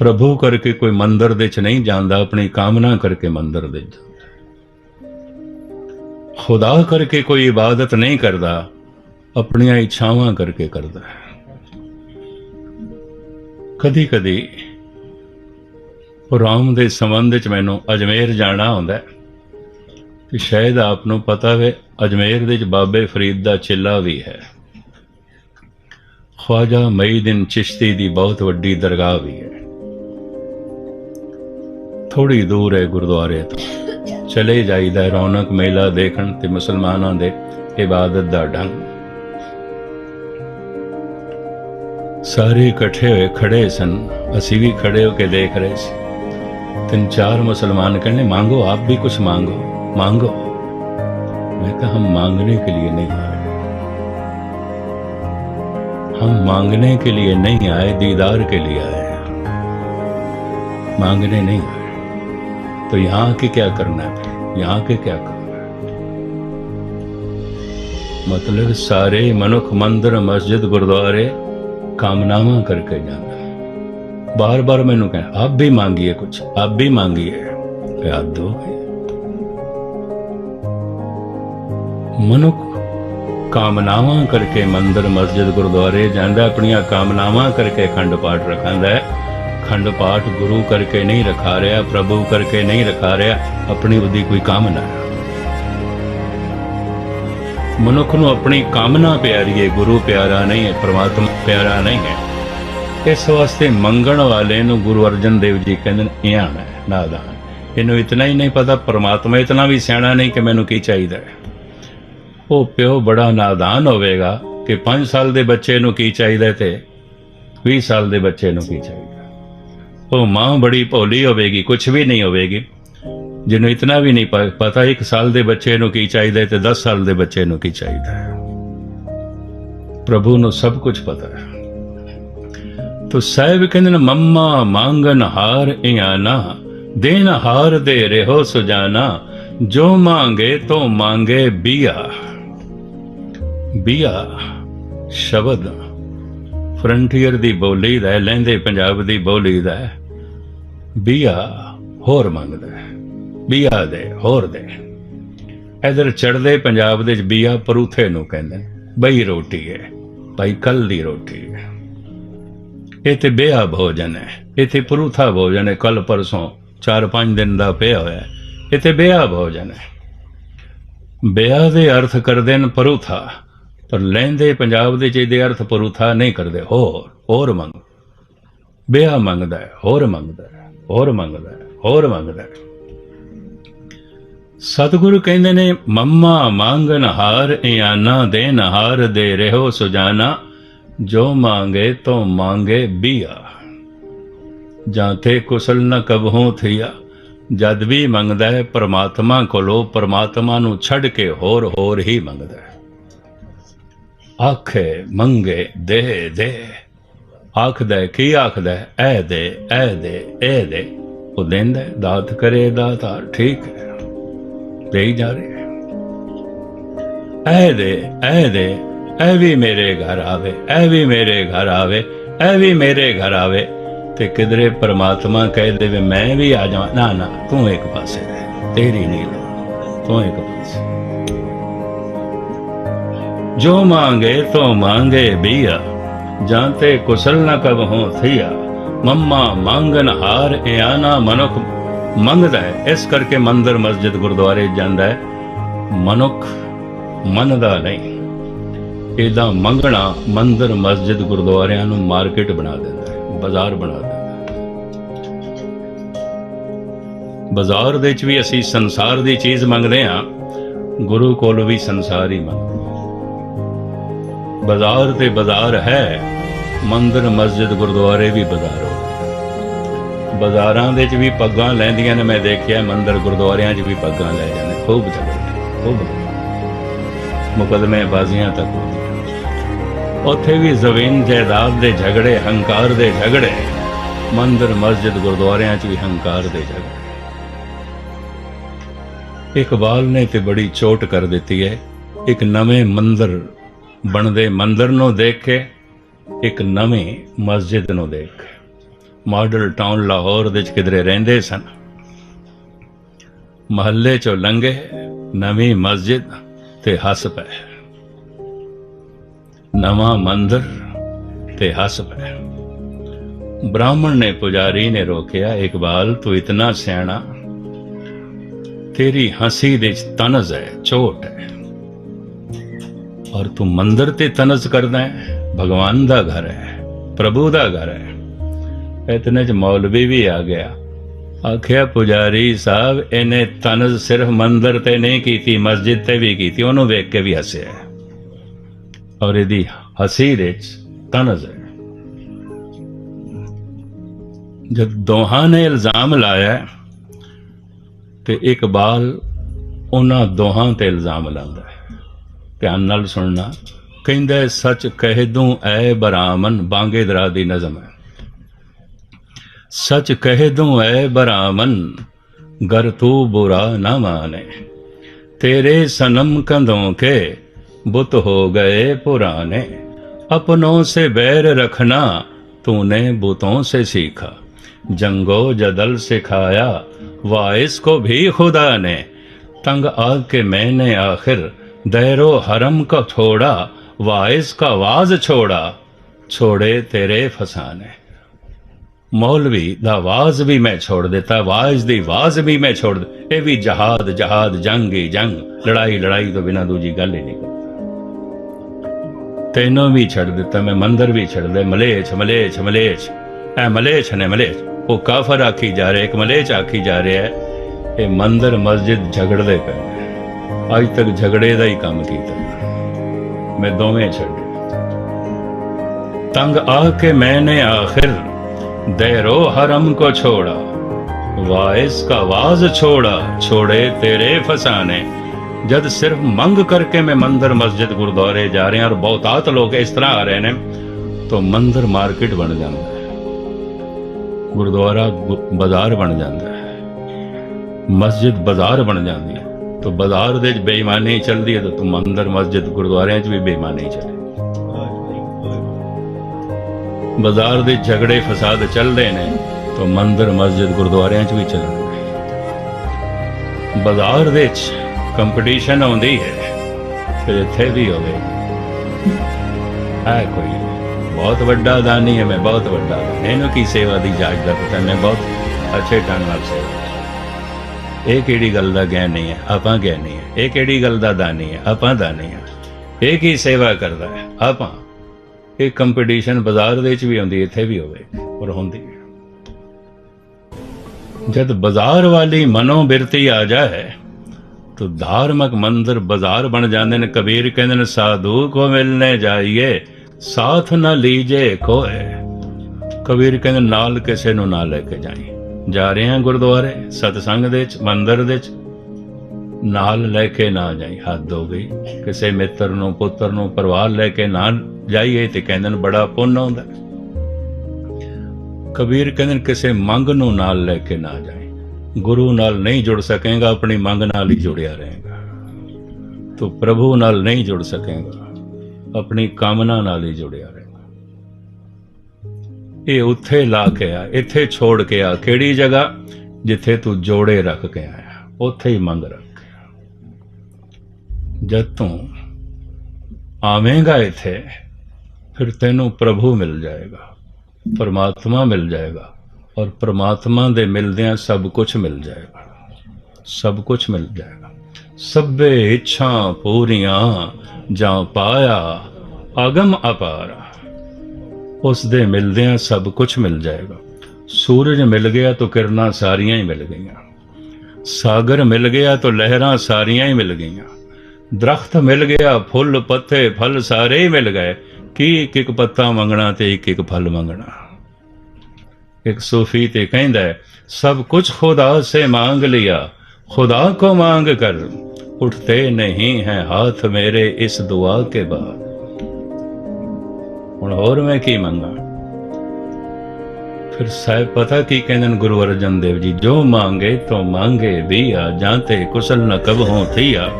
ਪ੍ਰਭੂ ਕਰਕੇ ਕੋਈ ਮੰਦਰ ਦੇ ਚ ਨਹੀਂ ਜਾਂਦਾ, ਆਪਣੀ ਕਾਮਨਾ ਕਰਕੇ ਮੰਦਰ ਦੇ ਜਾਂਦਾ ਖੁਦਾ ਕਰਕੇ ਕੋਈ ਇਬਾਦਤ ਨਹੀਂ ਕਰਦਾ, ਆਪਣੀਆਂ ਇੱਛਾਵਾਂ ਕਰਕੇ ਕਰਦਾ ਕਦੀ ਕਦੀ ਰਾਮ ਦੇ ਸੰਬੰਧ ਵਿੱਚ ਮੈਨੂੰ ਅਜਮੇਰ ਜਾਣਾ ਹੁੰਦਾ ਹੈ। ਕਿ ਸ਼ਾਇਦ ਆਪ ਨੂੰ ਪਤਾ ਵੇ ਅਜਮੇਰ ਦੇ ਵਿੱਚ ਬਾਬੇ ਫਰੀਦ ਦਾ ਚਿੱਲਾ ਵੀ ਹੈ। ਖਵਾਜਾ ਮਈਦਿਨ ਚਿਸ਼ਤੀ ਦੀ ਬਹੁਤ ਵੱਡੀ ਦਰਗਾਹ ਵੀ ਹੈ। ਥੋੜੀ ਦੂਰ ਹੈ ਗੁਰਦੁਆਰੇ ਤੋਂ। ਚਲੇ ਜਾਈਦਾ ਰੌਣਕ ਮੇਲਾ ਦੇਖਣ ਤੇ ਮੁਸਲਮਾਨਾਂ ਦੇ ਇਬਾਦਤ ਦਾ ਢੰਗ। ਸਾਰੇ ਇਕੱਠੇ ਹੋਏ ਖੜੇ ਸਨ। ਅਸੀਂ ਵੀ ਖੜੇ ਹੋ ਕੇ ਦੇਖ ਰਹੇ ਸੀ। ਤਿੰਨ ਚਾਰ ਮੁਸਲਮਾਨ ਕਹਿੰਦੇ, ਮੰਗੋ, ਆਪ ਵੀ ਕੁਝ ਮੰਗੋ। ਮੰਗੋ। मैं कहा हम मांगने के लिए नहीं आए हम मांगने के लिए नहीं आए दीदार के लिए आए मांगने नहीं आए तो यहाँ के क्या करना है फिर यहाँ के क्या करना है मतलब सारे मनुख मंदिर मस्जिद गुरुद्वारे कामनामा करके जाना बार बार मैंने कहा आप भी मांगिए कुछ आप भी मांगिए याद दो ਮਨੁੱਖ ਕਾਮਨਾਵਾਂ ਕਰਕੇ ਮੰਦਰ ਮਸਜਿਦ ਗੁਰਦੁਆਰੇ ਜਾਂਦਾ ਆਪਣੀਆਂ ਕਾਮਨਾਵਾਂ ਕਰਕੇ ਖੰਡ ਪਾਠ ਰਖਾਂਦਾ ਹੈ ਖੰਡ ਪਾਠ ਗੁਰੂ ਕਰਕੇ ਨਹੀਂ ਰਖਾ ਰਿਹਾ, ਪ੍ਰਭੂ ਕਰਕੇ ਨਹੀਂ ਰਖਾ ਰਿਹਾ, ਆਪਣੀ ਉਹਦੀ ਕੋਈ ਕਾਮਨਾ ਮਨੁੱਖ ਨੂੰ ਆਪਣੀ ਕਾਮਨਾ ਪਿਆਰੀ ਹੈ ਗੁਰੂ ਪਿਆਰਾ ਨਹੀਂ ਹੈ, ਪ੍ਰਮਾਤਮਾ ਪਿਆਰਾ ਨਹੀਂ ਹੈ। ਇਸ ਵਾਸਤੇ ਮੰਗਣ ਵਾਲੇ ਨੂੰ ਗੁਰੂ ਅਰਜਨ ਦੇਵ ਜੀ ਕਹਿੰਦੇ ਨੇ ਇਆਣ ਨਾਦਾਨ ਇਹਨੂੰ ਇਤਨਾ ਹੀ ਨਹੀਂ ਪਤਾ, ਪ੍ਰਮਾਤਮਾ ਇਤਨਾ ਵੀ ਸਿਆਣਾ ਨਹੀਂ ਕਿ ਮੈਨੂੰ ਕੀ ਚਾਹੀਦਾ ਉਹ ਪਿਓ ਬੜਾ ਨਾਦਾਨ ਹੋਵੇਗਾ ਕਿ 5 ਸਾਲ ਦੇ ਬੱਚੇ ਨੂੰ ਕੀ ਚਾਹੀਦਾ ਤੇ 20 ਸਾਲ ਦੇ ਬੱਚੇ ਨੂੰ ਕੀ ਚਾਹੀਦਾ। ਉਹ ਮਾਂ ਬੜੀ ਭੋਲੀ ਹੋਵੇਗੀ ਕੁਝ ਵੀ ਨਹੀਂ ਹੋਵੇਗੀ। ਜਿਹਨੂੰ ਇਤਨਾ ਵੀ ਨਹੀਂ ਪਤਾ ਇੱਕ ਸਾਲ ਦੇ ਬੱਚੇ ਨੂੰ ਕੀ ਚਾਹੀਦਾ ਤੇ 10 ਸਾਲ ਦੇ ਬੱਚੇ ਨੂੰ ਕੀ ਚਾਹੀਦਾ ਹੈ। ਪ੍ਰਭੂ ਨੂੰ ਸਭ ਕੁਝ ਪਤਾ ਹੈ। ਤੋ ਸਾਹਿਬ ਕਹਿੰਦੇ ਨੇ ਮੰਮਾ ਮੰਗਨ ਹਾਰ ਇਆਨਾ ਦੇਨ ਹਾਰ ਦੇ ਰਹੋ ਸੁਜਾਨਾ ਜੋ ਮੰਗੇ ਤੋ ਮੰਗੇ ਬੀਆ। ਬੀਆ ਸ਼ਬਦ ਫਰੰਟੀਅਰ ਦੀ ਬੋਲੀ ਦਾ ਹੈ, ਲਹਿੰਦੇ ਪੰਜਾਬ ਦੀ ਬੋਲੀ ਦਾ ਬੀਆ ਹੋਰ ਮੰਗਦਾ ਬੀਆ ਦੇ ਹੋਰ ਦੇ ਇਧਰ ਚੜਦੇ ਪੰਜਾਬ ਦੇ ਵਿੱਚ ਬੀਆ ਪਰੂਥੇ ਨੂੰ ਕਹਿੰਦੇ ਨੇ ਬਈ ਰੋਟੀ ਹੈ ਭਾਈ ਕੱਲ ਦੀ ਰੋਟੀ ਹੈ ਇਹ ਤੇ ਬੇਆ ਭੋਜਨ ਹੈ ਇਹ ਪਰੂਥਾ ਭੋਜਨ ਹੈ ਕੱਲ ਪਰਸੋਂ 4-5 ਦਿਨ ਦਾ ਪਿਆ ਹੋਇਆ ਹੈ ਇਹ ਬੇਆ ਭੋਜਨ ਹੈ ਬੇਆ ਦੇ ਅਰਥ ਕਰਦੇ ਨੇ ਪਰੂਥਾ ਪਰ ਲੈਂਦੇ ਪੰਜਾਬ ਦੇ ਚ ਇਹਦੇ ਅਰਥ ਪਰੂਥਾ ਨਹੀਂ ਕਰਦੇ ਹੋਰ ਹੋਰ ਮੰਗ ਬਿਆ ਮੰਗਦਾ ਹੈ ਹੋਰ ਮੰਗਦਾ ਹੈ ਹੋਰ ਮੰਗਦਾ ਹੈ, ਹੋਰ ਮੰਗਦਾ ਹੈ। ਸਤਿਗੁਰੂ ਕਹਿੰਦੇ ਨੇ, ਮੰਮਾ ਮੰਗਨ ਹਾਰ ਇਆਨਾ ਦੇਨ ਹਾਰ ਦੇ ਰਹੋ ਸੁਜਾਨਾ, ਜੋ ਮੰਗੇ ਤੋ ਮੰਗੇ ਬੀਆ। ਜਾਂ ਤੇ ਕੁਸਲ ਨ ਕਬਹੂ ਥਿਆ, ਜਦ ਵੀ ਮੰਗਦਾ ਹੈ, ਪ੍ਰਮਾਤਮਾ ਕੋਲੋਂ ਪ੍ਰਮਾਤਮਾ ਨੂੰ ਛੱਡ ਕੇ ਹੋਰ ਹੋਰ ਹੀ ਮੰਗਦਾ ਹੈ। ਆਖੇ ਮੰਗੇ ਦੇ ਦੇ। ਆਖਦਾ ਕੀ ਆਖਦਾ ਹੈ? ਐ ਦੇ ਐ ਦੇ ਐ ਦੇ। ਉਹ ਦਿੰਦਾ ਹੈ, ਦਾਤ ਕਰੇ ਦਾਤਾ ਠੀਕ ਹੈ। ਦੇ ਹੀ ਜਾ ਰਿਹਾ ਐ ਦੇ ਐ ਦੇ ਐ ਵੀ ਮੇਰੇ ਘਰ ਆਵੇ ਐ ਵੀ ਮੇਰੇ ਘਰ ਆਵੇ ਐ ਵੀ ਮੇਰੇ ਘਰ ਆਵੇ। ਤੇ ਕਿਧਰੇ ਪਰਮਾਤਮਾ ਕਹਿ ਦੇਵੇ ਮੈਂ ਵੀ ਆ ਜਾਵਾਂ। ਨਾ ਨਾ ਤੂੰ ਇੱਕ ਪਾਸੇ ਰਹਿ ਤੇਰੀ ਨਹੀਂ ਤੂੰ ਇੱਕ ਪਾਸੇ। ਜੋ ਮੰਗੇ ਤੋ ਮੰਗੇ ਬੀਆ। ਜਾਂ ਤੇ ਕੁਸਲ ਨ ਕਬ ਹੋ ਥਿਆ ਮੰਮਾ ਮੰਗਨ ਹਾਰ ਇਆਨਾ ਮਨੁੱਖ ਮੰਗਦਾ ਹੈ ਇਸ ਕਰਕੇ ਮੰਦਰ ਮਸਜਿਦ ਗੁਰਦੁਆਰੇ ਜਾਂਦਾ ਹੈ ਮਨੁੱਖ ਮੰਨਦਾ ਨਹੀਂ ਇਹਦਾ ਮੰਗਣਾ ਮੰਦਰ ਮਸਜਿਦ ਗੁਰਦੁਆਰਿਆਂ ਨੂੰ ਮਾਰਕੀਟ ਬਣਾ ਦਿੰਦਾ ਹੈ ਬਾਜ਼ਾਰ ਬਣਾ ਦਿੰਦਾ ਹੈ ਬਾਜ਼ਾਰ ਦੇ ਵਿੱਚ ਵੀ ਅਸੀਂ ਸੰਸਾਰ ਦੀ ਚੀਜ਼ ਮੰਗਦੇ ਹਾਂ ਗੁਰੂ ਕੋਲ ਵੀ ਸੰਸਾਰ ਹੀ ਮੰਗਦੇ ਬਾਜ਼ਾਰ ਤੇ ਬਾਜ਼ਾਰ ਹੈ, ਮੰਦਰ, ਮਸਜਿਦ, ਗੁਰਦੁਆਰੇ ਵੀ ਬਾਜ਼ਾਰ। ਹੋ ਬਾਜ਼ਾਰਾਂ ਦੇ ਵਿੱਚ ਵੀ ਪੱਗਾਂ ਲੈਂਦੀਆਂ ਨੇ, ਮੈਂ ਦੇਖਿਆ, ਮੰਦਰ ਗੁਰਦੁਆਰਿਆਂ 'ਚ ਵੀ ਪੱਗਾਂ ਲੈ ਜਾਂਦੇ, ਖੂਬ ਝਗੜੇ ਖੂਬ ਮੁਕਦਮੇ ਬਾਜ਼ੀਆਂ ਤੱਕ ਉੱਥੇ ਵੀ ਜ਼ਮੀਨ ਜਾਇਦਾਦ ਦੇ ਝਗੜੇ, ਹੰਕਾਰ ਦੇ ਝਗੜੇ, ਮੰਦਰ, ਮਸਜਿਦ, ਗੁਰਦੁਆਰਿਆਂ 'ਚ ਵੀ ਹੰਕਾਰ ਦੇ ਝਗੜੇ। ਇਕਬਾਲ ਨੇ ਤੇ ਬੜੀ ਚੋਟ ਕਰ ਦਿੱਤੀ ਹੈ, ਇੱਕ ਨਵੇਂ ਮੰਦਰ ਬਣਦੇ ਮੰਦਰ ਨੂੰ ਦੇਖ ਕੇ, ਇੱਕ ਨਵੀਂ ਮਸਜਿਦ ਨੂੰ ਦੇਖ ਕੇ। ਮਾਡਲ ਟਾਊਨ ਲਾਹੌਰ ਦੇ ਵਿੱਚ ਕਿਧਰੇ ਰਹਿੰਦੇ ਸਨ। ਮਹੱਲੇ ਚੋਂ ਲੰਘੇ, ਨਵੀਂ ਮਸਜਿਦ ਤੇ ਹੱਸ ਪਏ। ਨਵਾਂ ਮੰਦਰ ਤੇ ਹੱਸ ਪਏ। ਬ੍ਰਾਹਮਣ ਨੇ ਪੁਜਾਰੀ ਨੇ ਰੋਕਿਆ, ਇਕਬਾਲ, ਤੂੰ ਇਤਨਾ ਸਿਆਣਾ, ਤੇਰੀ ਹੰਸੀ ਦੇ ਤਨਜ਼ ਹੈ ਚੋਟ ਹੈ। ਔਰ ਤੂੰ ਮੰਦਰ ਤੇ ਤਨਜ਼ ਕਰਦਾ ਹੈ। ਭਗਵਾਨ ਦਾ ਘਰ ਹੈ, ਪ੍ਰਭੂ ਦਾ ਘਰ ਹੈ। ਇਤਨੇ ਚ ਮੌਲਵੀ ਵੀ ਆ ਗਿਆ। ਆਖਿਆ, ਪੁਜਾਰੀ ਸਾਹਿਬ, ਇਹਨੇ ਤਨਜ਼ ਸਿਰਫ ਮੰਦਰ ਤੇ ਨਹੀਂ ਕੀਤੀ, ਮਸਜਿਦ ਤੇ ਵੀ ਕੀਤੀ, ਉਹਨੂੰ ਵੇਖ ਕੇ ਵੀ ਹੱਸਿਆ ਔਰ ਇਹਦੀ ਹਸੀ ਵਿੱਚ ਤਨਜ਼ ਹੈ। ਜਦ ਦੋਹਾਂ ਨੇ ਇਲਜ਼ਾਮ ਲਾਇਆ ਤੇ ਇਕਬਾਲ ਉਹਨਾਂ ਦੋਹਾਂ ਤੇ ਇਲਜ਼ਾਮ ਲਾਉਂਦਾ ਹੈ। ਧਿਆਨ ਨਾਲ ਸੁਣਨਾ ਕਹਿੰਦਾ ਹੈ, ਸੱਚ ਕਹਿ ਦੂੰ ਐ ਬਰਾਮਨ ਬਾਂਗੇ ਦਰਾ ਦੀ ਨਜ਼ਮ ਹੈ सच कह दूं ऐ बरामन गर तू बुरा न माने तेरे सनम कंधों के बुत हो गए पुराने अपनों से बैर रखना तूने बुतों से सीखा जंगो जदल सिखाया वाइस को भी खुदा ने तंग आग के मैंने आखिर दैरो हरम को छोड़ा वाइस का वाज छोड़ा छोड़े तेरे फसाने ਮੌਲਵੀ ਦਾ ਆਵਾਜ਼ ਵੀ ਮੈਂ ਛੋੜ ਦਿੱਤਾ ਆਵਾਜ਼ ਦੀ ਆਵਾਜ਼ ਵੀ ਮੈਂ ਛੋੜ ਦਿੱ- ਇਹ ਵੀ ਜਹਾਦ ਜਹਾਦ ਜੰਗ ਹੀ ਜੰਗ ਲੜਾਈ ਲੜਾਈ ਤੋਂ ਬਿਨਾ ਦੂਜੀ ਗੱਲ ਹੀ ਨਹੀਂ ਕਰਦਾ ਤੈਨੂੰ ਵੀ ਛੱਡ ਦਿੱਤਾ ਮੈਂ ਮੰਦਰ ਵੀ ਛੱਡ ਦੇ ਮਲੇਛ ਮਲੇਛ ਮਲੇਛ ਐ ਮਲੇਛ ਨੇ ਮਲੇਛ ਉਹ ਕਾਫਰ ਆਖੀ ਜਾ ਰਿਹਾ ਇੱਕ ਮਲੇਛ ਆਖੀ ਜਾ ਰਿਹਾ ਹੈ ਇਹ ਮੰਦਰ ਮਸਜਿਦ ਝਗੜਦੇ ਪਏ ਨੇ। ਅੱਜ ਤੱਕ ਝਗੜੇ ਦਾ ਹੀ ਕੰਮ ਕੀਤਾ। ਮੈਂ ਦੋਵੇਂ ਛੱਡ। ਤੰਗ ਆ ਕੇ ਮੈਨੇ ਆਖਿਰ, ਦੇਰੋ ਹਰਮ ਕੋ ਛੋੜਾ ਵਾਇਸ ਕਾ ਆਵਾਜ਼ ਛੋੜਾ, ਛੋੜੇ ਤੇਰੇ ਫਸਾਨੇ। ਜਦ ਸਿਰਫ ਮੰਗ ਕਰਕੇ ਮੈਂ ਮੰਦਰ ਮਸਜਿਦ ਗੁਰਦੁਆਰੇ ਜਾ ਰਿਹਾ ਔਰ ਬਹੁਤਾਤ ਲੋਕ ਇਸ ਤਰ੍ਹਾਂ ਆ ਰਹੇ ਨੇ, ਤਾਂ ਮੰਦਰ ਮਾਰਕੀਟ ਬਣ ਜਾਂਦਾ ਹੈ। ਗੁਰਦੁਆਰਾ ਬਾਜ਼ਾਰ ਬਣ ਜਾਂਦਾ ਹੈ। ਮਸਜਿਦ ਬਾਜ਼ਾਰ ਬਣ ਜਾਂਦੀ ਤੋ ਬਾਜ਼ਾਰ ਦੇ ਵਿੱਚ ਬੇਈਮਾਨੀ ਚੱਲਦੀ ਹੈ ਤਾਂ ਤੂੰ ਮੰਦਰ, ਮਸਜਿਦ, ਗੁਰਦੁਆਰਿਆਂ 'ਚ ਵੀ ਬੇਈਮਾਨੀ ਚੱਲੇ ਬਾਜ਼ਾਰ ਦੇ ਝਗੜੇ, ਫਸਾਦ ਚੱਲਦੇ ਨੇ ਤਾਂ ਮੰਦਰ, ਮਸਜਿਦ, ਗੁਰਦੁਆਰਿਆਂ 'ਚ ਵੀ ਚੱਲਣਗੇ ਬਾਜ਼ਾਰ ਦੇ ਵਿੱਚ ਕੰਪੀਟੀਸ਼ਨ ਆਉਂਦੀ ਹੈ ਫਿਰ ਇੱਥੇ ਵੀ ਹੋਵੇ। ਆ ਕੋਈ ਬਹੁਤ ਵੱਡਾ ਦਾਨੀ ਹੈ, ਮੈਂ ਬਹੁਤ ਵੱਡਾ। ਇਹਨੂੰ ਕੀ ਸੇਵਾ ਦੀ ਜਾਚ ਦਾ ਪਤਾ ਮੈਂ ਬਹੁਤ ਅੱਛੇ ਢੰਗ ਨਾਲ ਸੇਵਾ। ਇਹ ਕਿਹੜੀ ਗੱਲ ਦਾ ਗਿਆਨੀ ਹੈ? ਆਪਾਂ ਗਿਆਨੀ ਹੈ। ਇਹ ਕਿਹੜੀ ਗੱਲ ਦਾ ਦਾਨੀ ਹੈ? ਆਪਾਂ ਦਾਨੀ ਹੈ। ਇਹ ਕੀ ਸੇਵਾ ਕਰਦਾ ਹੈ? ਆਪਾਂ। ਇਹ ਕੰਪੀਟੀਸ਼ਨ ਬਾਜ਼ਾਰ ਦੇ ਵਿੱਚ ਵੀ ਹੁੰਦੀ ਇੱਥੇ ਵੀ ਹੋਵੇ ਪਰ ਹੁੰਦੀ ਜਦ ਬਾਜ਼ਾਰ ਵਾਲੀ ਮਨੋ ਬਿਰਤੀ ਆ ਜਾਏ, ਤਾਂ ਧਾਰਮਿਕ ਮੰਦਰ ਬਾਜ਼ਾਰ ਬਣ ਜਾਂਦੇ ਨੇ। ਕਬੀਰ ਕਹਿੰਦੇ ਨੇ, ਸਾਧੂ ਕੋ ਮਿਲਨੇ ਜਾਈਏ, ਸਾਥ ਨਾ ਲੀਜੇ ਕੋਏ ਕਬੀਰ ਕਹਿੰਦੇ, ਨਾਲ ਕਿਸੇ ਨੂੰ ਨਾ ਲੈ ਕੇ ਜਾਈਏ ਜਾ ਰਹੇ ਹਾਂ ਗੁਰਦੁਆਰੇ, ਸਤਸੰਗ ਦੇ ਵਿੱਚ, ਮੰਦਿਰ ਦੇ ਵਿੱਚ। ਨਾਲ ਲੈ ਕੇ ਨਾ ਜਾਈ, ਹੱਦ ਹੋ ਗਈ। ਕਿਸੇ ਮਿੱਤਰ ਨੂੰ, ਪੁੱਤਰ ਨੂੰ ਪਰਿਵਾਰ ਲੈ ਕੇ ਨਾ ਜਾਈਏ ਤੇ ਕਹਿੰਦੇ ਨੇ ਬੜਾ ਪੁੰਨ ਆਉਂਦਾ। ਕਬੀਰ ਕਹਿੰਦੇ ਨੇ ਕਿਸੇ ਮੰਗ ਨੂੰ ਨਾਲ ਲੈ ਕੇ ਨਾ ਜਾਏ ਗੁਰੂ ਨਾਲ ਨਹੀਂ ਜੁੜ ਸਕੇਗਾ, ਆਪਣੀ ਮੰਗ ਨਾਲ ਹੀ ਜੁੜਿਆ ਰਹੇਗਾ। ਤੂੰ ਪ੍ਰਭੂ ਨਾਲ ਨਹੀਂ ਜੁੜ ਸਕੇਗਾ, ਆਪਣੀ ਕਾਮਨਾ ਨਾਲ ਹੀ ਜੁੜਿਆ ਰਹੇਗਾ ਇਹ ਉੱਥੇ ਲਾ ਕੇ ਆ, ਇੱਥੇ ਛੋੜ ਕੇ ਆ। ਕਿਹੜੀ ਜਗ੍ਹਾ? ਜਿੱਥੇ ਤੂੰ ਜੋੜੇ ਰੱਖ ਕੇ ਆਇਆ। ਉੱਥੇ ਹੀ ਮੰਗ ਰੱਖ ਕੇ ਜਦ ਤੂੰ ਆਵੇਂਗਾ ਇੱਥੇ, ਫਿਰ ਤੈਨੂੰ ਪ੍ਰਭੂ ਮਿਲ ਜਾਏਗਾ, ਪਰਮਾਤਮਾ ਮਿਲ ਜਾਏਗਾ ਔਰ ਪਰਮਾਤਮਾ ਦੇ ਮਿਲਦਿਆਂ ਸਭ ਕੁਝ ਮਿਲ ਜਾਏਗਾ। ਸਭ ਕੁਝ ਮਿਲ ਜਾਏਗਾ। ਸਭੇ ਇੱਛਾ ਪੂਰੀਆਂ ਜਾਂ ਪਾਇਆ, ਅਗਮ ਅਪਾਰਾ। ਉਸ ਦੇ ਮਿਲਦਿਆਂ ਸਭ ਕੁਝ ਮਿਲ ਜਾਏਗਾ ਸੂਰਜ ਮਿਲ ਗਿਆ ਤਾਂ ਕਿਰਨਾਂ ਸਾਰੀਆਂ ਹੀ ਮਿਲ ਗਈਆਂ ਸਾਗਰ ਮਿਲ ਗਿਆ ਤਾਂ ਲਹਿਰਾਂ ਸਾਰੀਆਂ ਹੀ ਮਿਲ ਗਈਆਂ ਦਰਖਤ ਮਿਲ ਗਿਆ ਫੁੱਲ ਪੱਤੇ ਫਲ ਸਾਰੇ ਹੀ ਮਿਲ ਗਏ ਕੀ ਇੱਕ ਇੱਕ ਪੱਤਾ ਮੰਗਣਾ ਤੇ ਇੱਕ ਇੱਕ ਫਲ ਮੰਗਣਾ एक सूफी ते कहता है सब कुछ खुदा से मांग लिया खुदा को मांग कर उठते नहीं हैं हाथ मेरे इस दुआ के बाद ਹੁਣ ਹੋਰ ਮੈਂ ਕੀ ਮੰਗਾ? ਫਿਰ ਸਾਹਿਬ ਪਤਾ ਕੀ ਕਹਿੰਦੇ ਨੇ ਗੁਰੂ ਅਰਜਨ ਦੇਵ ਜੀ, ਜੋ ਮੰਗੇ ਤੋ ਮੰਗੇ ਵੀ ਆ ਜਾਂਤੇ ਕੁਸਲ ਨ ਕਬ ਹੋ ਥੀਆ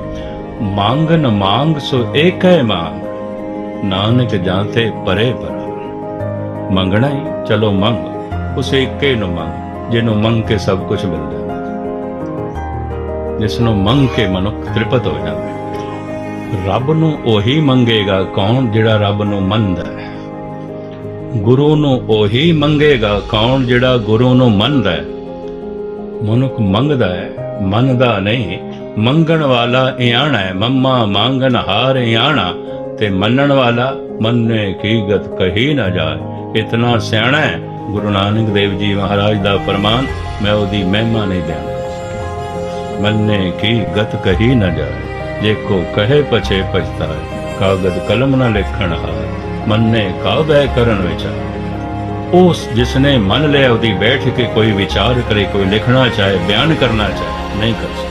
ਮੰਗਨ ਮੰਗ ਸੋ ਏਕੈ ਮੰਗ, ਨਾਨਕ ਜਾਂਤੇ ਪਰੇ ਪਰ। ਮੰਗਣਾ ਹੀ ਚਲੋ ਮੰਗ, ਉਸ ਏਕੇ ਨੂੰ ਮੰਗ, ਜਿਹਨੂੰ ਮੰਗ ਕੇ ਸਭ ਕੁਝ ਮਿਲ ਜਾਂਦਾ। ਜਿਸ ਨੂੰ ਮੰਗ ਕੇ ਮਨੁੱਖ ਤ੍ਰਿਪਤ ਹੋ ਜਾਂਦਾ। ਰੱਬ ਨੂੰ ਉਹੀ ਮੰਗੇਗਾ ਕੌਣ, ਜਿਹੜਾ ਰੱਬ ਨੂੰ ਮੰਨਦਾ ਹੈ। ਗੁਰੂ ਨੂੰ ਉਹੀ ਮੰਗੇਗਾ, ਕੌਣ ਜਿਹੜਾ ਗੁਰੂ ਨੂੰ ਮੰਨਦਾ ਹੈ? ਮਨੁੱਖ ਮੰਗਦਾ ਹੈ, ਮੰਨਦਾ ਨਹੀਂ। ਮੰਗਣ ਵਾਲਾ ਇਆਣਾ ਹੈ, ਮੰਮਾ ਮੰਗਣ ਹਾਰ ਇਆਣਾ। ਤੇ ਮੰਨਣ ਵਾਲਾ, ਮੰਨੇ ਕੀ ਗਤ ਕਹੀ ਨਾ ਜਾਏ। ਇਤਨਾ ਸਿਆਣਾ ਹੈ, ਗੁਰੂ ਨਾਨਕ ਦੇਵ ਜੀ ਮਹਾਰਾਜ ਦਾ ਫਰਮਾਨ, ਮੈਂ ਉਹਦੀ ਮਹਿਮਾ ਨਹੀਂ ਬਿਆਨ ਮੰਨੇ ਕੀ ਗਤ ਕਹੀ ਨਾ ਜਾਏ। ਜੇ ਕੋ ਕਹੇ ਪਛੇ ਪਛਤਾਏ, ਕਾਗਦ ਕਲਮ ਨਾ ਲਿਖਣ ਹਾਰ ਮੰਨੇ ਕਾਬੈ ਕਰਨ ਵਿਚਾਰ ਉਸ ਜਿਸਨੇ ਮੰਨ ਲਿਆ, ਉਹਦੀ ਬੈਠ ਕੇ ਕੋਈ ਵਿਚਾਰ ਕਰੇ, ਕੋਈ ਲਿਖਣਾ ਚਾਹੇ, ਬਿਆਨ ਕਰਨਾ ਚਾਹੇ, ਨਹੀਂ ਕਰ ਸਕਦਾ।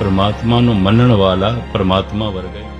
ਪਰਮਾਤਮਾ ਨੂੰ ਮੰਨਣ ਵਾਲਾ ਪਰਮਾਤਮਾ ਵਰਗਾ